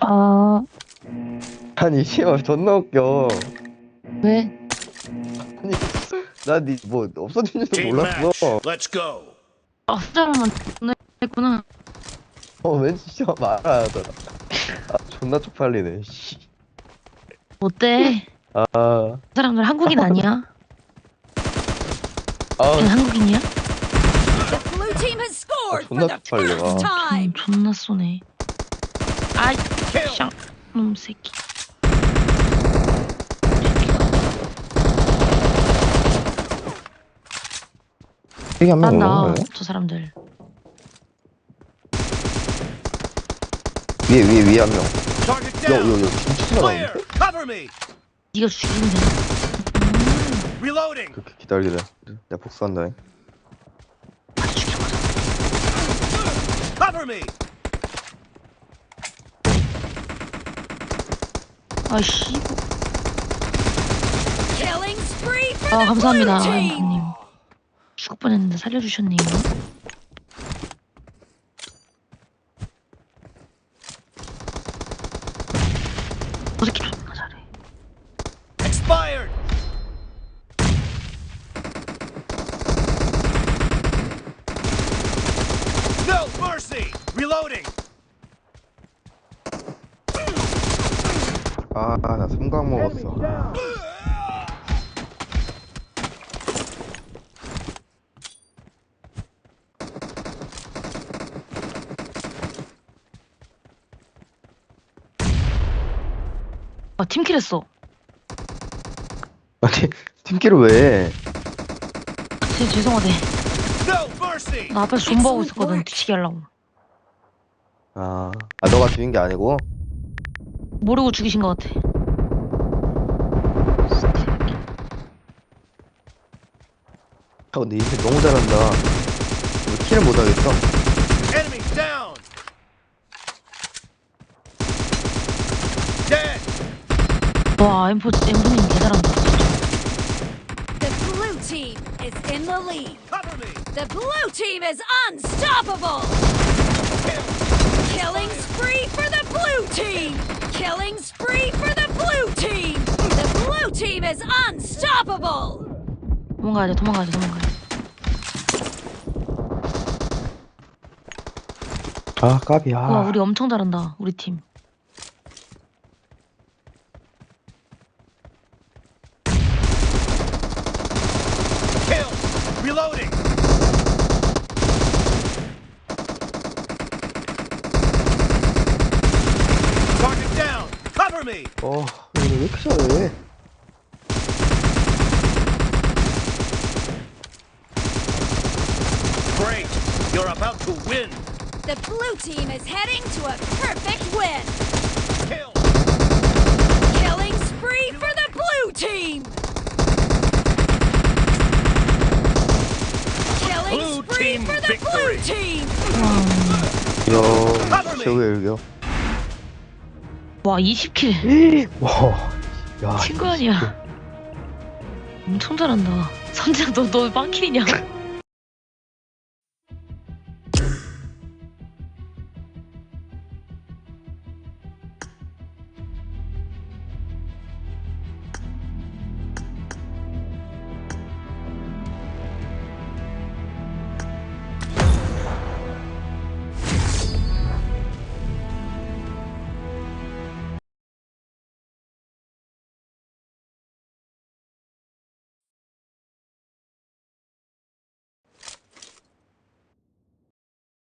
아, 아니 씨발 존나 웃겨 왜? 아니 나니뭐 없어진 줄도 Team match. 몰랐어 Let's go. 아, 사람만 했구나. 어 왠지 진짜 말아야 하더라 아 존나 쪽팔리네 씨. 어때? 아, 그 사람들 한국인 아니야? 아걔 한국인이야? The blue team has scored 존나 the 쪽팔려. tenth 음. 존나 쏘네. 아이, Kill. 샹, 놈 새끼. 되게 한명 오는 난다, 거예요? 저 사람들. 위에 위에 위에 한명 Target down. 요요요 진짜 me. 네가 죽이면 되나? Reloading. 그렇게 기다리래 내가 복수한다 잉. 빨리 me. 아이씨. Killing spree for 아, the 감사합니다, blue team. 엠프님. 죽을 뻔했는데 살려주셨네요. 저 새끼 존나 잘해. Expired. No mercy. Reloading. 아나 삼각 먹었어 아, 팀킬 했어. 아니 팀킬을 왜 제, 죄송하대. No mercy. 나 앞에서 존버하고 있었거든, 뒤치기 하려고. 아, 아 너가 죽인 게 아니고 모르고 죽이신 것 같아. 아 근데 이게 너무 잘한다 왜 킬을 못 하겠어 Enemy down. Dead. 와, 엠포, 엠포님 개잘한다. The blue team is in the lead. Cover me. The blue team is unstoppable. Kill. Killing spree for the blue team. Killing spree for the blue team. The blue team is unstoppable. 도망가야 돼, 도망가야 돼, 도망가야 돼. 아 까비야 와, 우리 엄청 잘한다, 우리 팀. Kill. Reloading. Target down. Cover me. 어 이거 왜 이렇게 잘해 You're about to win. The blue team is heading to a perfect win. Kill. Killing spree for the blue team. Killing Blue spree team for the victory. blue team. 이야 최고의 일격 와, 20킬. 와 야 친구 아니야. 엄청 잘한다. 선재야, 너, 너 빵킬이냐?